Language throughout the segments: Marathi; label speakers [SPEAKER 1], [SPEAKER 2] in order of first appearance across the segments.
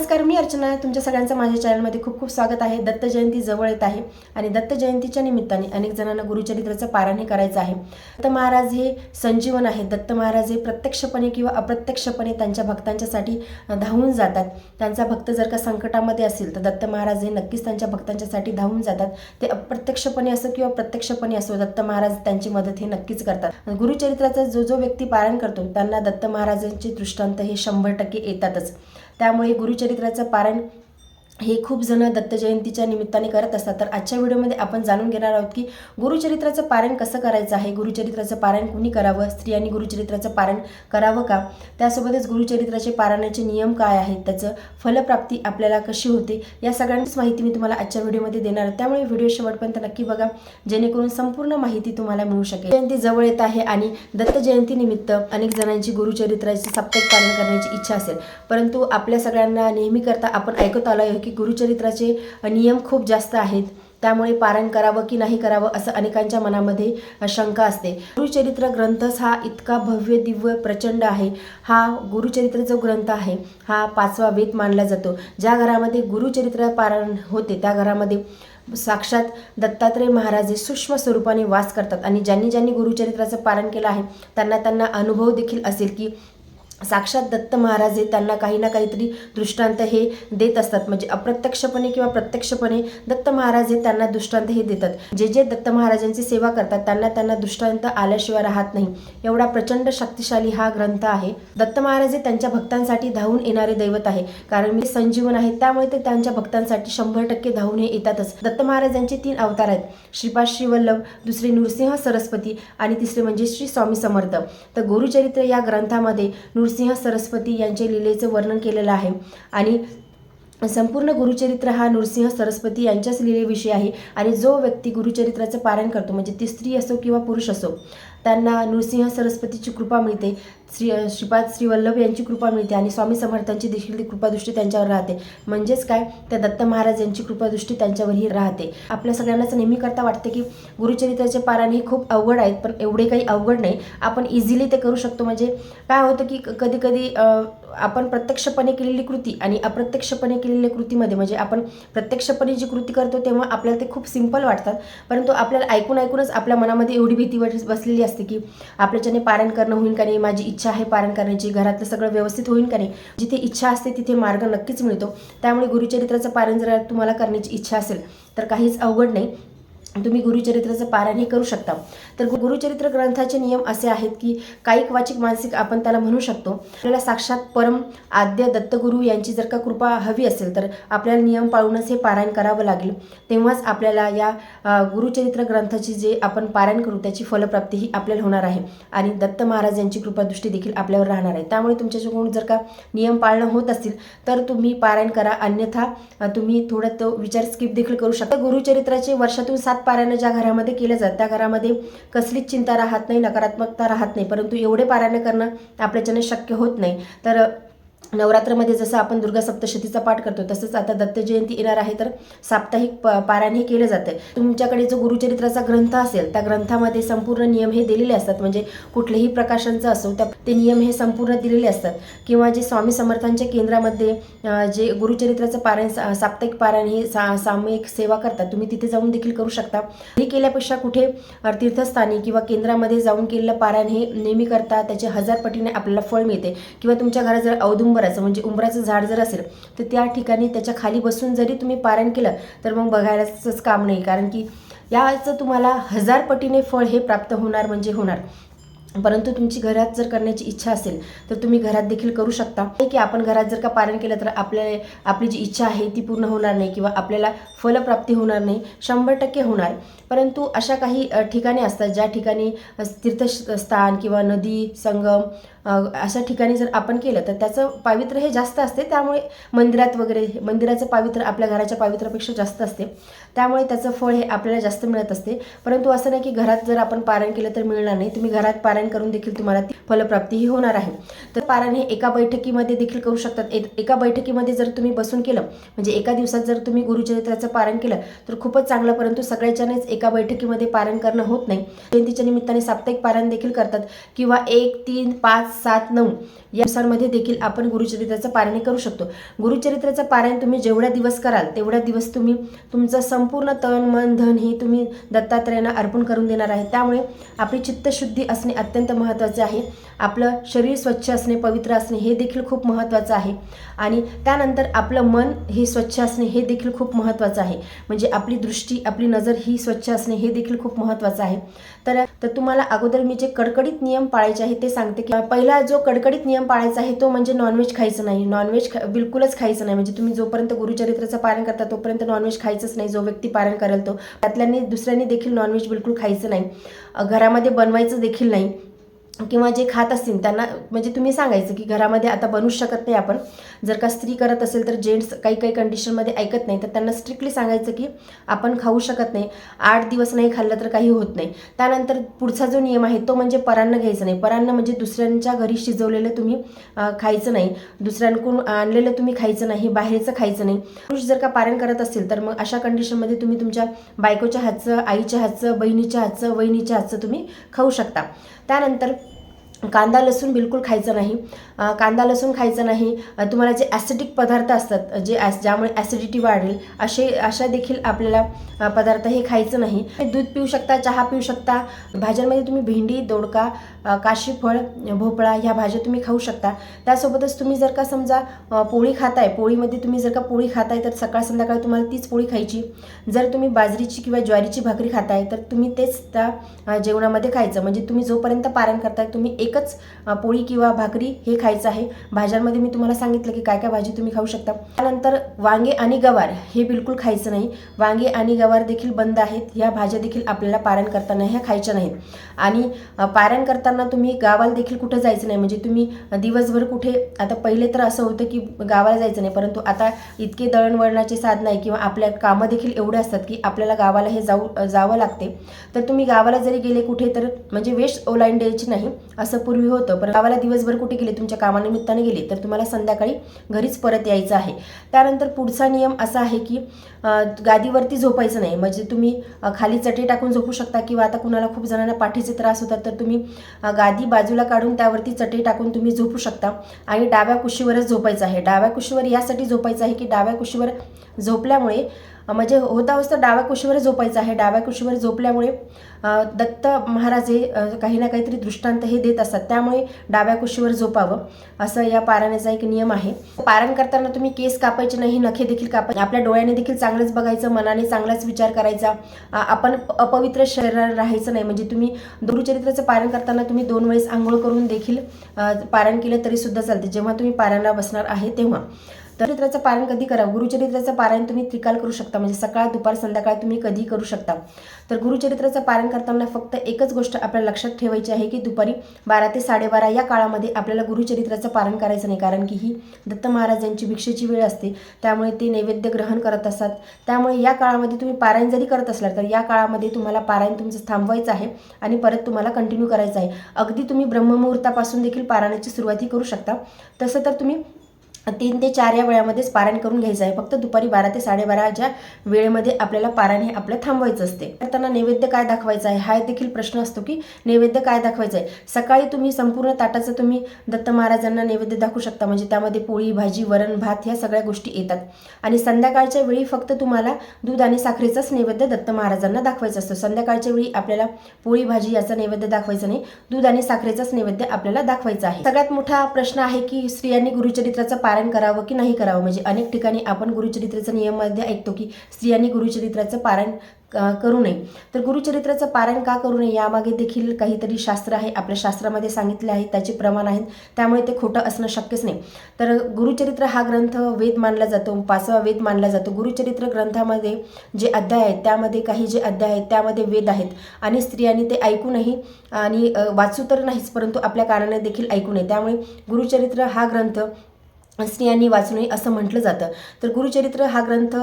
[SPEAKER 1] नमस्कार मी अर्चना. तुमच्या सगळ्यांचं माझ्या चॅनलमध्ये खूप खूप स्वागत आहे. दत्त जयंती जवळ येत आहे आणि दत्त जयंतीच्या निमित्ताने अनेक जणांना गुरुचरित्राचं पारायण हे करायचं आहे. दत्त महाराज हे संजीवन आहे दत्त महाराज हे प्रत्यक्षपणे किंवा अप्रत्यक्षपणे त्यांच्या भक्तांच्यासाठी धावून जातात. त्यांचा भक्त जर का संकटामध्ये असेल तर दत्त महाराज हे नक्कीच त्यांच्या भक्तांच्यासाठी धावून जातात. ते अप्रत्यक्षपणे असो किंवा प्रत्यक्षपणे असो दत्त महाराज त्यांची मदत हे नक्कीच करतात. गुरुचरित्राचा जो जो व्यक्ती पारायण करतो त्यांना दत्त महाराजांचे दृष्टांत हे शंभर टक्के येतातच. त्यामुळे गुरुचरित्राचं पारण हे खूप जण दत्त जयंतीच्या निमित्ताने करत असतात. तर आजच्या व्हिडिओमध्ये आपण जाणून घेणार आहोत की गुरुचरित्राचं पारायण कसं करायचं आहे? गुरुचरित्राचं पारायण कुणी करावं? स्त्रियांनी गुरुचरित्राचं पारायण करावं का? त्यासोबतच गुरुचरित्राचे पारायणाचे नियम काय आहेत? त्याचं फलप्राप्ती आपल्याला कशी होते? या सगळ्यांचीच माहिती मी तुम्हाला आजच्या व्हिडिओमध्ये देणार आहे. त्यामुळे व्हिडिओ शेवटपर्यंत नक्की बघा. जेणेकरून संपूर्ण माहिती तुम्हाला मिळू शकेल. जयंती जवळ येत आहे आणि दत्त जयंती निमित्त अनेक जणांची गुरुचरित्राचे साप्ताहिक पालन करण्याची इच्छा असेल. परंतु आपल्या सगळ्यांना नेहमी करता आपण ऐकत आलो आहे की गुरुचरित्राचे नियम खूप जास्त आहेत. त्यामुळे पारायण करावं की नाही करावं असं अनेकांच्या मनामध्ये शंका असते. गुरुचरित्र ग्रंथच हा इतका भव्य दिव्य प्रचंड आहे. हा गुरुचरित्र जो ग्रंथ आहे हा पाचवा वेद मानला जातो. ज्या घरामध्ये गुरुचरित्र पारायण होते त्या घरामध्ये साक्षात दत्तात्रय महाराज हे सूक्ष्म स्वरूपाने वास करतात. आणि ज्यांनी ज्यांनी गुरुचरित्राचं पालन केलं आहे त्यांना त्यांना अनुभव देखील असेल की साक्षात दत्त महाराज हे त्यांना काही ना काहीतरी दृष्टांत हे देत असतात. म्हणजे अप्रत्यक्षपणे किंवा प्रत्यक्षपणे दत्त महाराज हे त्यांना दृष्टांत हे देतात. जे जे दत्त महाराजांची सेवा करतात त्यांना त्यांना दृष्टांत आल्याशिवाय राहत नाही. एवढा प्रचंड शक्तिशाली हा ग्रंथ आहे. दत्त महाराज हे त्यांच्या भक्तांसाठी धावून येणारे दैवत आहे. कारण मी संजीवन आहे त्यामुळे ते त्यांच्या भक्तांसाठी शंभर टक्के धावून हे येतातच. दत्त महाराजांचे तीन अवतार आहेत. श्रीपाद श्रीवल्लभ दुसरे नृसिंह सरस्वती आणि तिसरे म्हणजे श्री स्वामी समर्थ. तर गुरुचरित्र या ग्रंथामध्ये नृ नृसिंह सरस्वती यांचे लिलेचं वर्णन केलेलं आहे. आणि संपूर्ण गुरुचरित्र हा नृसिंह सरस्वती यांच्याच लीलेविषयी आहे. आणि जो व्यक्ती गुरुचरित्राचं पारायण करतो म्हणजे ती स्त्री असो किंवा पुरुष असो त्यांना नृसिंह सरस्वतीची कृपा मिळते. श्री श्रीपाद श्रीवल्लभ यांची कृपा मिळते आणि स्वामी समर्थांची देखील ती कृपादृष्टी त्यांच्यावर राहते. म्हणजेच काय? त्या दत्त महाराज यांची कृपादृष्टी त्यांच्यावरही राहते. आपल्या सगळ्यांनाच नेहमी करता वाटते की गुरुचरित्राचे पारायण हे खूप अवघड आहेत पण एवढे काही अवघड नाही. आपण इझिली ते करू शकतो. म्हणजे काय होतं की कधी कधी आपण प्रत्यक्षपणे केलेली कृती आणि अप्रत्यक्षपणे केलेल्या कृतीमध्ये म्हणजे आपण प्रत्यक्षपणे जी कृती करतो तेव्हा आपल्याला ते खूप सिंपल वाटतात. परंतु आपल्याला ऐकून ऐकूनच आपल्या मनामध्ये एवढी भीती बसलेली असते की आपल्याच्याने पारायण करणं होईल का नाही माझी इच्छा इच्छा आहे पारण करण्याची घरातलं सगळं व्यवस्थित होईल का नाही? जिथे इच्छा असते तिथे मार्ग नक्कीच मिळतो. त्यामुळे गुरुचरित्राचं पारण जर तुम्हाला करण्याची इच्छा असेल तर काहीच अवघड नाही. तुम्ही गुरुचरित्राचं पारायणही करू शकता. तर गुरुचरित्र ग्रंथाचे नियम असे आहेत की कायिक वाचिक मानसिक आपण त्याला म्हणू शकतो. आपल्याला साक्षात परम आद्य दत्तगुरू यांची जर का कृपा हवी असेल तर आपल्याला नियम पाळूनच हे पारायण करावं लागेल. तेव्हाच आपल्याला या गुरुचरित्र ग्रंथाची जे आपण पारायण करू त्याची फलप्राप्ती ही आपल्याला होणार आहे. आणि दत्त महाराज यांची कृपादृष्टी देखील आपल्यावर राहणार आहे. त्यामुळे तुमच्याकडून जर का नियम पाळणं होत असतील तर तुम्ही पारायण करा. अन्यथा तुम्ही थोडं तो विचार स्किप देखील करू शकता. गुरुचरित्राचे वर्षातून सात पारायण ज्या घरामध्ये केलं जातात त्या घरामध्ये कसलीच चिंता राहत नाही नकारात्मकता राहत नाही. परंतु एवढे पारायण करणं आपल्याच्याने शक्य होत नाही. तर नवरात्रमध्ये जसं आपण दुर्गा सप्तशतीचा पाठ करतो तसंच आता दत्त जयंती येणार आहे तर साप्ताहिक प पारायण हे केलं जातं तुमच्याकडे जो गुरुचरित्राचा ग्रंथ असेल त्या ग्रंथामध्ये संपूर्ण नियम हे दिलेले असतात. म्हणजे कुठलेही प्रकाशांचं असो त्या ते नियम हे संपूर्ण दिलेले असतात. किंवा जे स्वामी समर्थांच्या केंद्रामध्ये जे गुरुचरित्राचं पारायण सा- साप्ताहिक पारायण हे सा सामूहिक सेवा करतात तुम्ही तिथे जाऊन देखील करू शकता. हे केल्यापेक्षा कुठे तीर्थस्थानी किंवा केंद्रामध्ये जाऊन केलेलं पारायण हे नेहमी करता त्याचे हजार पटीने आपल्याला फळ मिळते. किंवा तुमच्या घराजवळ जर उंबराचं म्हणजे उंबराचं झाड जर असेल तर त्या ठिकाणी त्याच्याखाली बसून जरी तुम्ही पारायण केलं तर मग बघायलाच काम नाही. कारण की याचं तुम्हाला हजार पटीने फळ हे प्राप्त होणार म्हणजे होणार. परंतु तुमची घरात जर करण्याची इच्छा असेल तर तुम्ही घरात देखील करू शकता. हे की आपण घरात जर का पारण केलं तर आपल्या आपली जी इच्छा आहे ती पूर्ण होणार नाही किंवा आपल्याला फलप्राप्ती होणार नाही शंभर टक्के होणार. परंतु अशा काही ठिकाणी ठिकाणे असतात ज्या ठिकाणी तीर्थस्थान किंवा नदी संगम अशा ठिकाणी जर आपण केलं तर त्याचं पावित्र्य हे जास्त असते. त्यामुळे मंदिरात वगैरे मंदिराचं पावित्र्य आपल्या घराच्या पावित्र्यापेक्षा जास्त असते. त्यामुळे त्याचं फळ हे आपल्याला जास्त मिळत असते. परंतु असं नाही की घरात जर आपण पारण केलं तर मिळणार नाही. तुम्ही घरात पारायण करून देखील तुम्हाला ती फलप्राप्ती होणार आहे. तर पारायण हे एका बैठकीमध्ये देखील करू शकतात. एका बैठकीमध्ये जर तुम्ही बसून केलं म्हणजे एका दिवसात जर तुम्ही गुरुचरित्राचं पारायण केलं तर खूपच चांगलं परंतु सगळ्याच्यानेच एका बैठकीमध्ये पारायण करणं होत नाही. जयंतीच्या निमित्ताने साप्ताहिक पारायण देखील करतात किंवा एक तीन पाच सात नऊ या दिवसांमध्ये देखील आपण गुरुचरित्राचं पारायण करू शकतो. गुरुचरित्राचं पारायण तुम्ही जेवढ्या दिवस कराल तेवढ्या दिवस तुम्ही तुमचं संपूर्ण तन मन धन हे तुम्ही दत्तात्रयांना अर्पण करून देणार आहे. त्यामुळे आपली चित्तशुद्धी असणे अत्यंत महत्त्वाचे आहे. आपलं शरीर स्वच्छ असणे पवित्र असणे हे देखील खूप महत्त्वाचं आहे. आणि त्यानंतर आपलं मन हे स्वच्छ असणे हे देखील खूप महत्त्वाचं आहे. म्हणजे आपली दृष्टी आपली नजर ही स्वच्छ असणे हे देखील खूप महत्त्वाचं आहे. तर तर तुम्हाला अगोदर मी जे कडकडीत नियम पाळायचे आहे ते सांगते की पहिला जो कडकडीत नियम पाळायचा आहे तो म्हणजे नॉनव्हेज खायचं नाही. नॉनव्हेज खा बिलकुलच खायचं नाही. म्हणजे तुम्ही जोपर्यंत गुरुचरित्राचं पालन करता तोपर्यंत नॉनव्हेज खायचंच नाही जो व्यक्ती पालन करेल तो. त्यातल्यानी दुसऱ्यांनी देखील नॉनव्हेज बिलकुल खायचं नाही. घरामध्ये बनवायचं देखील नाही. किंवा जे खात असतील त्यांना म्हणजे तुम्ही सांगायचं की घरामध्ये आता बनवूच शकत नाही आपण. जर का स्त्री करत असेल तर जेंट्स काही काही कंडिशनमध्ये ऐकत नाही तर त्यांना स्ट्रिक्टली सांगायचं की आपण खाऊ शकत नाही. आठ दिवस नाही खाल्लं तर काही होत नाही. त्यानंतर पुढचा जो नियम आहे तो म्हणजे परान्न घ्यायचं नाही. परान्न म्हणजे दुसऱ्यांच्या घरी शिजवलेलं तुम्ही खायचं नाही. दुसऱ्यांकडून आणलेलं तुम्ही खायचं नाही बाहेरचं खायचं नाही. पुरुष जर का पारण करत असेल तर मग अशा कंडिशनमध्ये तुम्ही तुमच्या बायकोच्या हातचं आईच्या हातचं बहिणीच्या हातचं वहिनीच्या हातचं तुम्ही खाऊ शकता. त्यानंतर कांदा लसूण बिलकुल खायचं नाही. कांदा लसूण खायचं नाही. तुम्हाला जे ॲसिडिक पदार्थ असतात जे ॲस ज्यामुळे ॲसिडिटी वाढेल असे अशा देखील आपल्याला पदार्थ हे खायचं नाही. दूध पिऊ शकता चहा पिऊ शकता भाज्यांमध्ये तुम्ही भेंडी दोडका काशीफळ भोपळा ह्या भाज्या तुम्ही खाऊ शकता. त्यासोबतच तुम्ही जर का समजा पोळी खाताय पोळीमध्ये तुम्ही जर का पोळी खाताय तर सकाळ संध्याकाळी तुम्हाला तीच पोळी खायची. जर तुम्ही बाजरीची किंवा ज्वारीची भाकरी खाताय तर तुम्ही तेच त्या जेवणामध्ये खायचं. म्हणजे तुम्ही जोपर्यंत पारण करताय तुम्ही एक एकच पोळी किंवा भाकरी हे खायचं आहे. भाज्यांमध्ये मी तुम्हाला सांगितलं की काय काय भाजी तुम्ही खाऊ शकता. त्यानंतर वांगे आणि गवार हे बिलकुल खायचं नाही. वांगे आणि गवार देखील बंद आहेत. ह्या भाज्या देखील आपल्याला पारण करताना ह्या खायच्या नाहीत. आणि पारायण पारण करताना तुम्ही गावाला देखील कुठं जायचं नाही. म्हणजे तुम्ही दिवसभर कुठे आता पहिले तर असं होतं की गावाला जायचं नाही. परंतु आता इतके दळणवळणाचे साधन आहे किंवा आपल्या कामं देखील एवढे असतात की आपल्याला गावाला हे जाऊ जावं लागते. तर तुम्ही गावाला जरी गेले कुठे तर म्हणजे वेस्ट ओलांडायची नाही असं पूर्वी होतं पण गावाला दिवसभर कुठे गेले तुमच्या कामानिमित्ताने गेले तर तुम्हाला संध्याकाळी घरीच परत यायचं आहे. त्यानंतर पुढचा नियम असा आहे की गादीवरती झोपायचं नाही. म्हणजे तुम्ही खाली चटई टाकून झोपू शकता किंवा आता कुणाला खूप जणांना पाठीचे त्रास होतात तर तुम्ही गादी बाजूला काढून त्यावरती चटई टाकून तुम्ही झोपू शकता. आणि डाव्या कुशीवरच झोपायचं आहे. डाव्या कुशीवर यासाठी झोपायचं आहे की डाव्या कुशीवर झोपल्यामुळे म्हणजे होता होता डाव्या कुशीवर झोपायचं आहे. डाव्या कुशीवर झोपल्यामुळे दत्त महाराज हे काही ना काहीतरी दृष्टांत हे देत असतात. त्यामुळे डाव्या कुशीवर झोपावं असं या पारायणाचा एक नियम आहे. पारायण करताना तुम्ही केस कापायचे नाही नखे देखील कापायचे आपल्या डोळ्याने देखील चांगलंच बघायचं मनाने चांगलाच विचार करायचा. आपण अपवित्र शरीराला राहायचं नाही. म्हणजे तुम्ही दुरुचरित्राचं पारायण करताना तुम्ही दोन वेळेस आंघोळ करून देखील पारण पारायण केलं तरी सुद्धा चालते. जेव्हा तुम्ही पारायणाला बसणार आहे तेव्हा. तर चरित्राचं पारायण कधी करा गुरुचरित्राचं पारायण तुम्ही त्रिकाल करू शकता. म्हणजे सकाळ दुपार संध्याकाळ तुम्ही कधी करू शकता. तर गुरुचरित्राचं पारायण करताना फक्त एकच गोष्ट आपल्याला लक्षात ठेवायची आहे की दुपारी बारा ते साडेबारा या काळामध्ये आपल्याला गुरुचरित्राचं पारायण करायचं नाही. कारण की ही दत्त महाराज यांची भिक्षेची वेळ असते. त्यामुळे ते नैवेद्य ग्रहण करत असतात. त्यामुळे या काळामध्ये तुम्ही पारायण जरी करत असलात तर या काळामध्ये तुम्हाला पारायण तुमचं थांबवायचं आहे आणि परत तुम्हाला कंटिन्यू करायचं आहे. अगदी तुम्ही ब्रह्ममुहूर्तापासून देखील पारायणाची सुरुवाती करू शकता. तसं तर तुम्ही तीन ते चार या वेळामध्येच पारायण करून घ्यायचं आहे. फक्त दुपारी बारा ते साडेबाराच्या वेळेमध्ये आपल्याला पारायण हे आपलं थांबवायचं असते. त्यांना नैवेद्य काय दाखवायचं आहे? हा देखील प्रश्न असतो की नैवेद्य काय दाखवायचं आहे? सकाळी तुम्ही संपूर्ण ताटाचं तुम्ही दत्त महाराजांना नैवेद्य दाखवू शकता. म्हणजे त्यामध्ये पोळी भाजी वरण भात ह्या सगळ्या गोष्टी येतात. आणि संध्याकाळच्या वेळी फक्त तुम्हाला दूध आणि साखरेचाच नैवेद्य दत्त महाराजांना दाखवायचं असतं. संध्याकाळच्या वेळी आपल्याला पोळी भाजी याचा नैवेद्य दाखवायचं नाही. दूध आणि साखरेचाच नैवेद्य आपल्याला दाखवायचा आहे. सगळ्यात मोठा प्रश्न आहे की स्त्रियांनी गुरुचरित्राचं पारायण करावं की नाही करावं? म्हणजे अनेक ठिकाणी आपण गुरुचरित्राचं नियममध्ये ऐकतो की स्त्रियांनी गुरुचरित्राचं पारायण करू नये. तर गुरुचरित्राचं पारायण का करू नये यामागे देखील काहीतरी शास्त्र आहे. आपल्या शास्त्रामध्ये सांगितले आहे त्याचे प्रमाण आहेत. त्यामुळे ते खोटं असणं शक्यच नाही. तर गुरुचरित्र हा ग्रंथ वेद मानला जातो. पाचवा वेद मानला जातो. गुरुचरित्र ग्रंथामध्ये जे अध्याय आहेत त्यामध्ये काही जे अध्याय आहेत त्यामध्ये वेद आहेत. आणि स्त्रियांनी ते ऐकूनही आणि वाचू तर नाहीच परंतु आपल्या कानाने देखील ऐकू नये. त्यामुळे गुरुचरित्र हा ग्रंथ स्त्रियांनी वाचू नये असं म्हटलं जातं. तर गुरुचरित्र हा ग्रंथ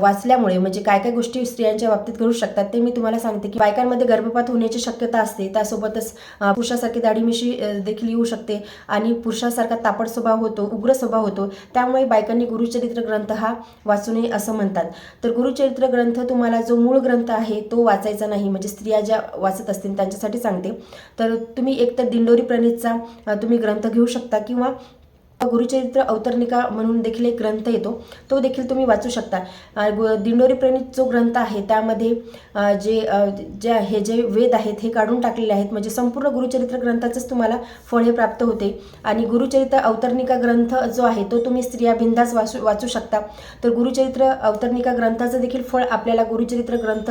[SPEAKER 1] वाचल्यामुळे म्हणजे काय काय गोष्टी स्त्रियांच्या बाबतीत घडू शकतात ते मी तुम्हाला सांगते की बायकांमध्ये गर्भपात होण्याची शक्यता असते. त्यासोबतच पुरुषासारखी दाढीमिशी देखील येऊ शकते आणि पुरुषासारखा तापट स्वभाव होतो उग्र स्वभाव होतो. त्यामुळे बायकांनी गुरुचरित्र ग्रंथ हा वाचू नये असं म्हणतात. तर गुरुचरित्र ग्रंथ तुम्हाला जो मूळ ग्रंथ आहे तो वाचायचा नाही. म्हणजे स्त्रिया ज्या वाचत असतील त्यांच्यासाठी सांगते. तर तुम्ही एकतर दिंडोरी प्रणीतचा तुम्ही ग्रंथ घेऊ शकता किंवा गुरुचरित्र अवतरणिका म्हणून देखील एक ग्रंथ येतो. तो देखील तुम्ही वाचू शकता. गु- दिंडोरी प्रणित जो ग्रंथ आहे त्यामध्ये जे जे हे जे वेद आहेत हे काढून टाकलेले आहेत. म्हणजे संपूर्ण गुरुचरित्र ग्रंथाचंच तुम्हाला फळ हे प्राप्त होते. आणि गुरुचरित्र अवतरणिका ग्रंथ जो आहे तो तुम्ही स्त्रिया बिंदास वाचू वाचू शकता. तर गुरुचरित्र अवतरणिका ग्रंथाचं देखील फळ आपल्याला गुरुचरित्र ग्रंथ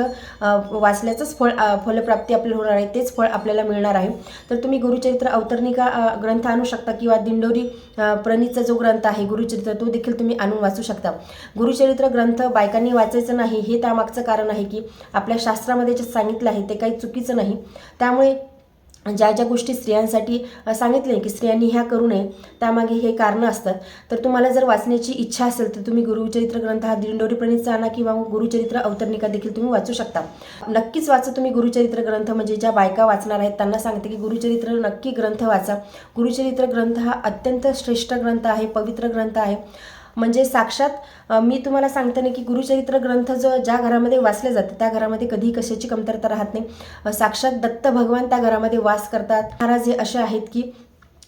[SPEAKER 1] वाचल्याचंच फळ फलप्राप्ती आपल्याला होणार आहे तेच फळ आपल्याला मिळणार आहे. तर तुम्ही गुरुचरित्र अवतरणिका ग्रंथ आणू शकता किंवा दिंडोरी प्रणीतचा जो ग्रंथ आहे गुरुचरित्र तो देखील तुम्ही आणून वाचू शकता. गुरुचरित्र ग्रंथ बायकांनी वाचायचं नाही हे त्यामागचं कारण आहे की आपल्या शास्त्रामध्ये जे सांगितलं आहे ते काही चुकीचं नाही. त्यामुळे ज्या ज्या गोष्टी स्त्रियांसाठी सांगितले की स्त्रियांनी ह्या करू नये त्यामागे हे कारणं असतात. तर तुम्हाला जर वाचण्याची इच्छा असेल तर तुम्ही गुरुचरित्र ग्रंथ हा दिंडोरी प्रणीतचा आणा किंवा गुरुचरित्र अवतरणिका देखील तुम्ही वाचू शकता. नक्कीच वाचा तुम्ही गुरुचरित्र ग्रंथ म्हणजे ज्या बायका वाचणार आहेत त्यांना सांगते की गुरुचरित्र नक्की ग्रंथ वाचा. गुरुचरित्र ग्रंथ हा अत्यंत श्रेष्ठ ग्रंथ आहे पवित्र ग्रंथ आहे. म्हणजे साक्षात मी तुम्हाला सांगते ना की गुरुचरित्र ग्रंथ जो ज्या घरामध्ये वाचले जाते त्या घरामध्ये कधीही कशाची कमतरता राहत नाही. साक्षात दत्त भगवान त्या घरामध्ये वास करतात. महाराज हे असे आहेत की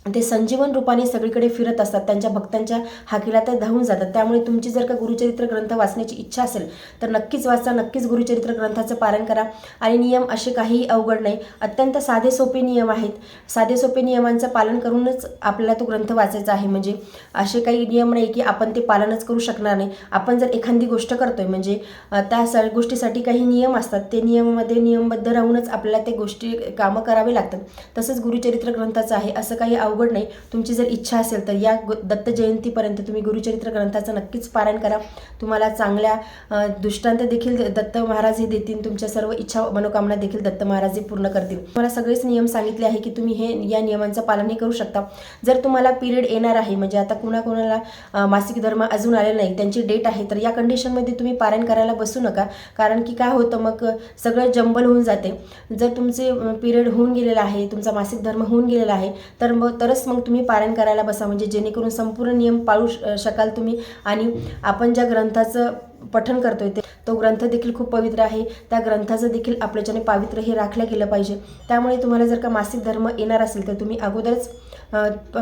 [SPEAKER 1] ते संजीवन रूपाने सगळीकडे फिरत असतात. त्यांच्या भक्तांच्या हाकीला ते धावून जातात. त्यामुळे तुमची जर का गुरुचरित्र ग्रंथ वाचण्याची इच्छा असेल तर नक्कीच वाचा नक्कीच गुरुचरित्र ग्रंथाचं पालन करा. आणि नियम असे काहीही अवघड नाही. अत्यंत साधे सोपे नियम आहेत. साधे सोपे नियमांचं पालन करूनच आपल्याला तो ग्रंथ वाचायचा आहे. म्हणजे असे काही नियम नाही की आपण ते पालनच करू शकणार नाही. आपण जर एखादी गोष्ट करतोय म्हणजे त्या स गोष्टीसाठी काही नियम असतात. ते नियमामध्ये नियमबद्ध राहूनच आपल्याला ते गोष्टी कामं करावे लागतात. तसंच गुरुचरित्र ग्रंथाचं आहे. असं काही अवघड नाही. तुमची जर इच्छा असेल तर या गु- दत्त जयंतीपर्यंत तुम्ही गुरुचरित्र ग्रंथाचं नक्कीच पारायण करा. तुम्हाला चांगल्या दृष्टांत देखील दत्त महाराज हे देतील. तुमच्या सर्व इच्छा मनोकामना देखील दत्त महाराज हे पूर्ण करतील. तुम्हाला सगळेच नियम सांगितले आहे की तुम्ही हे या नियमांचं पालनही करू शकता. जर तुम्हाला पिरियड येणार आहे म्हणजे आता कुणाकुणाला मासिक धर्म अजून आलेला नाही त्यांची डेट आहे तर या कंडिशनमध्ये तुम्ही पारायण करायला बसू नका. कारण की काय होतं मग सगळं जंबल होऊन जाते. जर तुमचे पिरियड होऊन गेलेला आहे तुमचा मासिक धर्म होऊन गेलेला आहे तर मग तरच मग तुम्ही पारायण करायला बसा. म्हणजे जेणेकरून संपूर्ण नियम पाळू श- शकाल तुम्ही आणि आपण ज्या ग्रंथाचं पठण करतोय ते तो ग्रंथ देखील खूप पवित्र आहे. त्या ग्रंथाचं देखील आपल्याच्याने पवित्र हे राखलं गेलं पाहिजे. त्यामुळे तुम्हाला जर का मासिक धर्म येणार असेल तर तुम्ही अगोदरच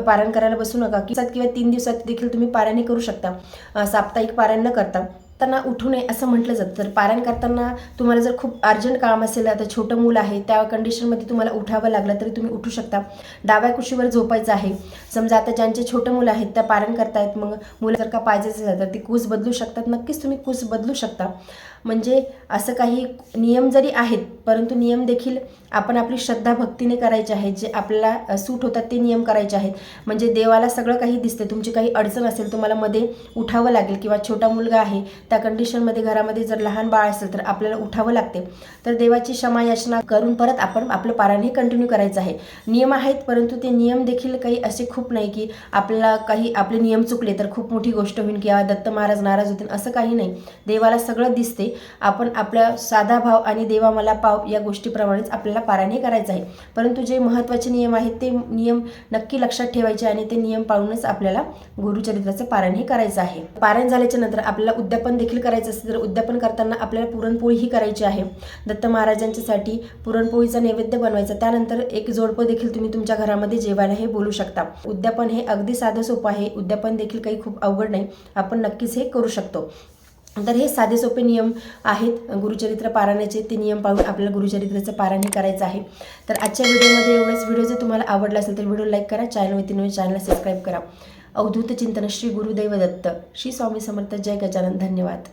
[SPEAKER 1] पारायण करायला बसू नका. की सात किंवा तीन दिवसात देखील तुम्ही पारायण करू शकता. साप्ताहिक पारायण न करता. त्यांना उठू नये असं म्हटलं जातं. तर पारायण करताना तुम्हाला जर खूप अर्जंट काम असेल आता छोटं मूल आहे त्या कंडिशनमध्ये तुम्हाला उठावं लागलं तरी तुम्ही उठू शकता. डाव्या कुशीवर झोपायचं आहे. समजा आता ज्यांचे छोटं मुलं आहेत त्या पारायण करतायत मग मुलं जर का पाहिजे असेल तर ती कूस बदलू शकतात. नक्कीच तुम्ही कूस बदलू शकता. म्हणजे असं काही नियम जरी आहेत परंतु नियम देखील आपण आपली श्रद्धा भक्तीने करायचे आहेत. जे आपल्याला सूट होतात ते नियम करायचे आहेत. म्हणजे देवाला सगळं काही दिसते तुमची काही अडचण असेल तुम्हाला मध्ये उठावं लागेल किंवा छोटा मुलगा आहे त्या कंडिशनमध्ये घरामध्ये जर लहान बाळ असेल तर आपल्याला उठावं लागते. तर देवाची क्षमा याचना करून परत आपण आपलं पारायण हे कंटिन्यू करायचं आहे. नियम आहेत परंतु ते नियम देखील काही असे खूप नाही की आपल्याला काही आपले नियम चुकले तर खूप मोठी गोष्ट होईल किंवा दत्त महाराज नाराज होतील असं काही नाही. देवाला सगळं दिसते. आपण आपला साधा भाव आणि देवा मला पाव या गोष्टीप्रमाणेच आपल्याला पारायण हे करायचं आहे. परंतु जे महत्त्वाचे नियम आहेत ते नियम नक्की लक्षात ठेवायचे आणि ते नियम पाळूनच आपल्याला गुरुचरित्राचं पारायण हे करायचं आहे. पारायण झाल्याच्यानंतर आपल्याला उद्यापन देखील करायचं असेल तर उद्यापन करताना आपल्याला पुरणपोळी ही करायची आहे. दत्त महाराजांच्यासाठी पुरणपोळीचा नैवेद्य बनवायचा त्यानंतर एक जोडपं देखील तुम्ही तुमच्या घरामध्ये जेवायला हे बोलू शकता. उद्यापन हे अगदी साधं सोपं आहे उद्यापन देखील काही खूप अवघड नाही आपण नक्कीच हे करू शकतो. तर हे साधे सोपे नियम आहेत गुरुचरित्र पारायणाचे ते नियम पाळून आपल्याला गुरुचरित्राचं पारायण करायचं आहे. तर आजच्या व्हिडिओमध्ये एवढंच. व्हिडिओ जर तुम्हाला आवडला असेल तर व्हिडिओ लाईक करा चॅनल नवीन चॅनलला सबस्क्राईब करा. अवधूत चिंतन श्री गुरुदैव दत्त श्री स्वामी समर्थ जय गजानन. धन्यवाद.